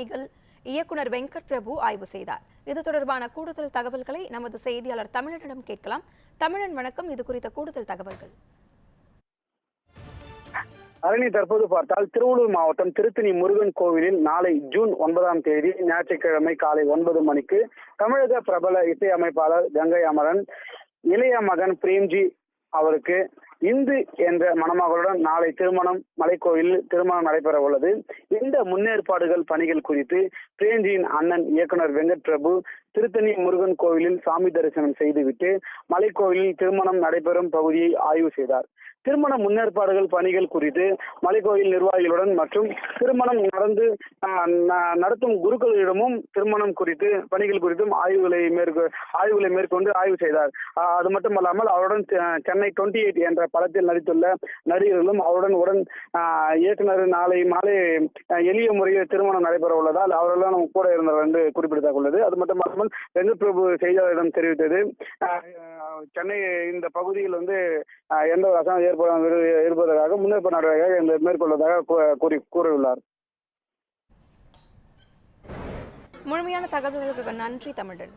பணிகள் இயக்குனர் வெங்கட் பிரபு ஆய்வு செய்தார். இது தொடர்பான கூடுதல் தகவல்களை நமது செய்தியாளர் தமிழனிடம் கேட்கலாம். தமிழன் வணக்கம். இது குறித்த கூடுதல் தகவல்கள். அரணி தற்போது பார்த்தால் திருவள்ளூர் மாவட்டம் திருத்தணி முருகன் கோவிலில் நாளை ஜூன் ஒன்பதாம் தேதி ஞாயிற்றுக்கிழமை காலை ஒன்பது மணிக்கு தமிழக பிரபல இசையமைப்பாளர் கங்கை அமரன் இளைய மகன் பிரேம்ஜி அவருக்கு இந்து என்ற மணமகளுடன் நாளை திருமணம் மலைக்கோயிலில் திருமணம் நடைபெற உள்ளது இந்த முன்னேற்பாடுகள் பணிகள் குறித்து பிரேஞ்சியின் அண்ணன் இயக்குனர் வெங்கட் பிரபு திருத்தணி முருகன் கோவிலில் சாமி தரிசனம் செய்துவிட்டு மலைக்கோயிலில் திருமணம் நடைபெறும் பகுதியை ஆய்வு செய்தார். திருமண முன்னேற்பாடுகள் பணிகள் குறித்து மலைக்கோயில் நிர்வாகிகளுடன் மற்றும் திருமணம் நடந்து ஆஹ், ந- நடத்தும் குருக்களிடமும் திருமணம் குறித்து பணிகள் குறித்தும் ஆய்வுகளை மேற்கொ ஆய்வுகளை மேற்கொண்டு ஆய்வு செய்தார். ஆஹ், அது மட்டுமல்லாமல் அவருடன் சென்னை டுவெண்ட்டி எயிட் என்ற படத்தில் நடித்துள்ள நடிகர்களும் அவருடன் உடன் இயக்குனர் நாளை மாலை எளிய முறையில் திருமணம் நடைபெற உள்ளதால் அவரெல்லாம் நம்ம கூட இருந்தவர் என்று குறிப்பிடத்தக்க உள்ளது அது மட்டுமல்லாமல் வெங்கட் பிரபு செய்தியாளரிடம் தெரிவித்தது சென்னை இந்த பகுதியில் வந்து எந்த ஒரு அசம் ஏற்பட இருப்பதற்காக முன்னேற்ப நடவடிக்கையாக இந்த மேற்கொள்வதாக கூறி கூறியுள்ளார். முழுமையான தகவல்களுக்கு நன்றி தமிழன்.